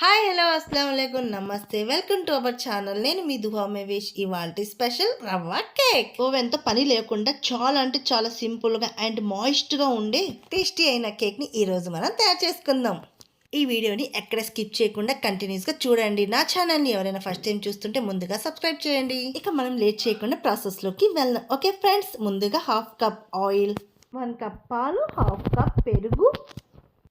Hi hello అస్సలం అయికం నమస్తే. వెల్కమ్ టు అవర్ ఛానల్ నేను మీ దుహా మేవేష్ ఇవాళ స్పెషల్ రవ్వ కేక్ ఓవెన్ పని లేకుండా చాలా అంటే చాలా సింపుల్గా అండ్ మాయిస్ట్గా ఉండే టేస్టీ అయిన కేక్ని ఈరోజు మనం తయారు చేసుకుందాం. ఈ వీడియోని ఎక్కడ స్కిప్ చేయకుండా కంటిన్యూస్గా చూడండి. నా ఛానల్ని ఎవరైనా ఫస్ట్ టైం చూస్తుంటే ముందుగా సబ్స్క్రైబ్ చేయండి. ఇక మనం లేట్ చేయకుండా ప్రాసెస్లోకి వెళ్దాం. ఓకే ఫ్రెండ్స్ ముందుగా half cup oil one cup పాలు హాఫ్ కప్ పెరుగు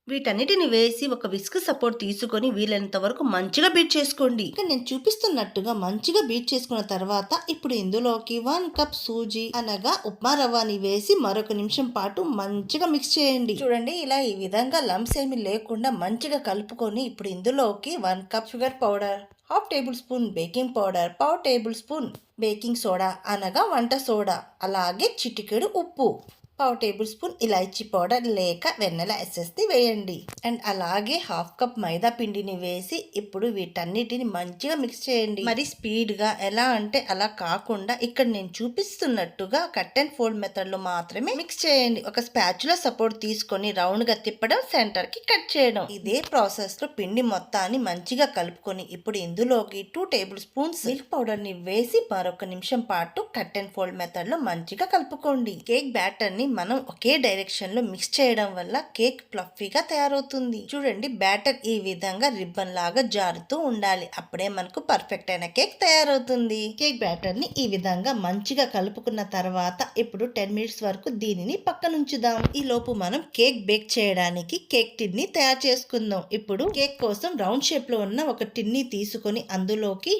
వీటన్నిటిని వేసి ఒక విస్క్ సపోర్ట్ తీసుకొని వీలైనంత వరకు మంచిగా బీట్ చేసుకోండి. ఇక నేను చూపిస్తున్నట్టుగా మంచిగా బీట్ చేసుకున్న తర్వాత ఇప్పుడు ఇందులోకి వన్ కప్ సూజీ అనగా ఉప్మా రవ్వని వేసి మరొక నిమిషం పాటు మంచిగా మిక్స్ చేయండి. చూడండి ఇలా ఈ విధంగా లంప్స్ ఏమి లేకుండా మంచిగా కలుపుకొని ఇప్పుడు ఇందులోకి one cup sugar powder half tablespoon baking powder పావు టేబుల్ స్పూన్ బేకింగ్ సోడా అనగా వంట సోడా అలాగే చిటికెడు ఉప్పు. పావు టేబుల్ స్పూన్ ఇలాచీ పౌడర్ లేక వెన్నెల ఎసెస్ని వేయండి. అండ్ అలాగే హాఫ్ కప్ మైదా పిండిని వేసి ఇప్పుడు వీటన్నిటిని మంచిగా మిక్స్ చేయండి. మరి స్పీడ్గా ఎలా అంటే అలా కాకుండా ఇక్కడ నేను చూపిస్తున్నట్టుగా కట్ అండ్ ఫోల్డ్ మెథడ్లో మాత్రమే మిక్స్ చేయండి. ఒక స్పాచులో సపోర్ట్ తీసుకొని రౌండ్గా తిప్పడం సెంటర్కి కట్ చేయడం. ఇదే ప్రాసెస్లో పిండి మొత్తాన్ని మంచిగా కలుపుకొని ఇప్పుడు ఇందులోకి టూ టేబుల్ స్పూన్స్ మిల్క్ పౌడర్ని వేసి మరొక నిమిషం పాటు కట్ అండ్ ఫోల్డ్ మెథడ్లో మంచిగా కలుపుకోండి. కేక్ బ్యాటర్ని మనం ఒకే డైరెక్షన్లో మిక్స్ చేయడం వల్ల కేక్ ప్లఫీగా తయారవుతుంది. చూడండి బ్యాటర్ ఈ విధంగా రిబ్బన్ లాగా జారుతూ ఉండాలి. అప్పుడే మనకు పర్ఫెక్ట్ అయిన కేక్ తయారవుతుంది. కేక్ బ్యాటర్ని ఈ విధంగా మంచిగా కలుపుకున్న తర్వాత ఇప్పుడు టెన్ మినిట్స్ వరకు దీనిని పక్కనుంచుదాం. ఈ లోపు మనం కేక్ బేక్ చేయడానికి కేక్ టిన్ని తయారు చేసుకుందాం. ఇప్పుడు కేక్ కోసం రౌండ్ షేప్లో ఉన్న ఒక టిన్ని తీసుకొని అందులోకి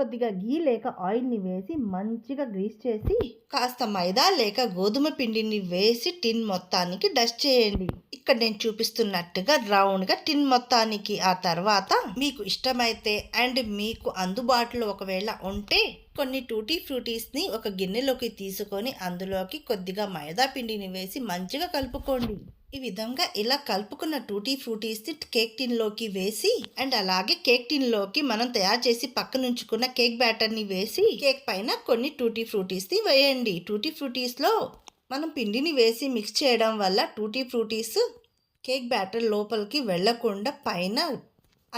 కొద్దిగా గీ లేక ఆయిల్ని వేసి మంచిగా గ్రీస్ చేసి కాస్త మైదా లేక గోధుమ పిండిని వేసి టిన్ మొత్తానికి డస్ట్ చేయండి. ఇక్కడ నేను చూపిస్తున్నట్టుగా రౌండ్గా టిన్ మొత్తానికి ఆ తర్వాత మీకు ఇష్టమైతే అండ్ మీకు అందుబాటులో ఒకవేళ ఉంటే కొన్ని టూటీ ఫ్రూటీస్ని ఒక గిన్నెలోకి తీసుకొని అందులోకి కొద్దిగా మైదా పిండిని వేసి మంచిగా కలుపుకోండి. ఈ విధంగా ఇలా కలుపుకున్న టూటీ ఫ్రూటీస్ని కేక్ టిన్లోకి వేసి అండ్ అలాగే కేక్ టిన్లోకి మనం తయారు చేసి పక్కన ఉంచుకున్న కేక్ బ్యాటర్ని వేసి కేక్ పైన కొన్ని టూటీ ఫ్రూటీస్ని వేయండి. టూటీ ఫ్రూటీస్లో మనం పిండిని వేసి మిక్స్ చేయడం వల్ల టూటీ ఫ్రూటీస్ కేక్ బ్యాటర్ లోపలికి వెళ్ళకుండా పైన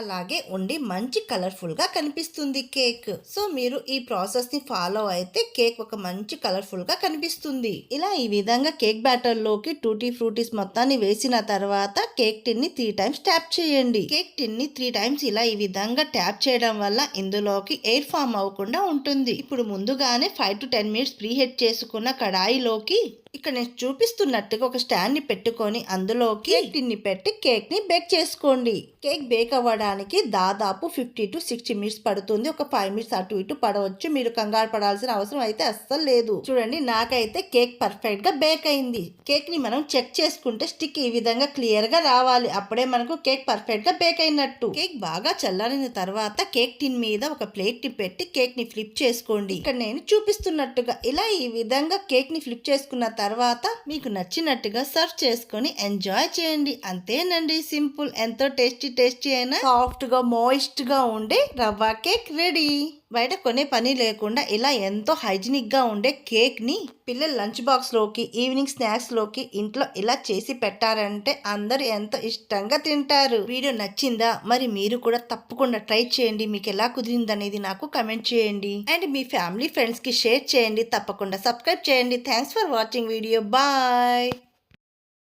అలాగే ఉండి మంచి కలర్ఫుల్గా కనిపిస్తుంది కేక్. సో మీరు ఈ ప్రాసెస్ని ఫాలో అయితే కేక్ ఒక మంచి కలర్ఫుల్గా కనిపిస్తుంది. ఇలా ఈ విధంగా కేక్ బ్యాటర్లోకి టూటీ ఫ్రూటీస్ మొత్తాన్ని వేసిన తర్వాత కేక్ టిన్ని త్రీ టైమ్స్ ట్యాప్ చేయండి. కేక్ టిన్ని త్రీ టైమ్స్ ఇలా ఈ విధంగా ట్యాప్ చేయడం వల్ల ఇందులోకి ఎయిర్ ఫామ్ అవ్వకుండా ఉంటుంది. ఇప్పుడు ముందుగానే five to ten minutes preheat చేసుకున్న కడాయిలోకి ఇక్కడ నేను చూపిస్తున్నట్టుగా ఒక స్టాండ్ని పెట్టుకొని అందులోకి కేక్ టిన్ని పెట్టి కేక్ని బేక్ చేసుకోండి. కేక్ బేక్ అవ్వడానికి దాదాపు ఫిఫ్టీ టు సిక్స్టీ మినిట్స్ పడుతుంది. ఒక ఫైవ్ మినిట్స్ అటు ఇటు పడవచ్చు. మీరు కంగారు పడాల్సిన అవసరం అయితే అస్సలు లేదు. చూడండి నాకైతే కేక్ పర్ఫెక్ట్గా బేక్ అయింది. కేక్ని మనం చెక్ చేసుకుంటే స్టిక్ ఈ విధంగా క్లియర్గా రావాలి. అప్పుడే మనకు కేక్ పర్ఫెక్ట్గా బేక్ అయినట్టు. కేక్ బాగా చల్లారిన తర్వాత కేక్ టిన్ మీద ఒక ప్లేట్ని పెట్టి కేక్ని ఫ్లిప్ చేసుకోండి. ఇక్కడ నేను చూపిస్తున్నట్టుగా ఇలా ఈ విధంగా కేక్ని ఫ్లిప్ చేసుకున్న తర్వాత మీకు నచ్చినట్టుగా సర్వ్ చేసుకొని ఎంజాయ్ చేయండి. అంతేనండి. సింపుల్ ఎంతో టేస్టీ టేస్టీ అయినా సాఫ్ట్గా గా ఉండే రవ్వ కేక్ రెడీ. బయట కొనే పని లేకుండా ఇలా ఎంతో హైజీనిక్గా ఉండే కేక్ని పిల్లల లంచ్ బాక్స్లోకి ఈవినింగ్ స్నాక్స్లోకి ఇంట్లో ఇలా చేసి పెట్టారంటే అందరూ ఎంతో ఇష్టంగా తింటారు. వీడియో నచ్చిందా? మరి మీరు కూడా తప్పకుండా ట్రై చేయండి. మీకు ఎలా కుదిరింది అనేది నాకు కమెంట్ చేయండి. అండ్ మీ ఫ్యామిలీ ఫ్రెండ్స్కి షేర్ చేయండి. తప్పకుండా సబ్స్క్రైబ్ చేయండి. Thanks for watching video. Bye!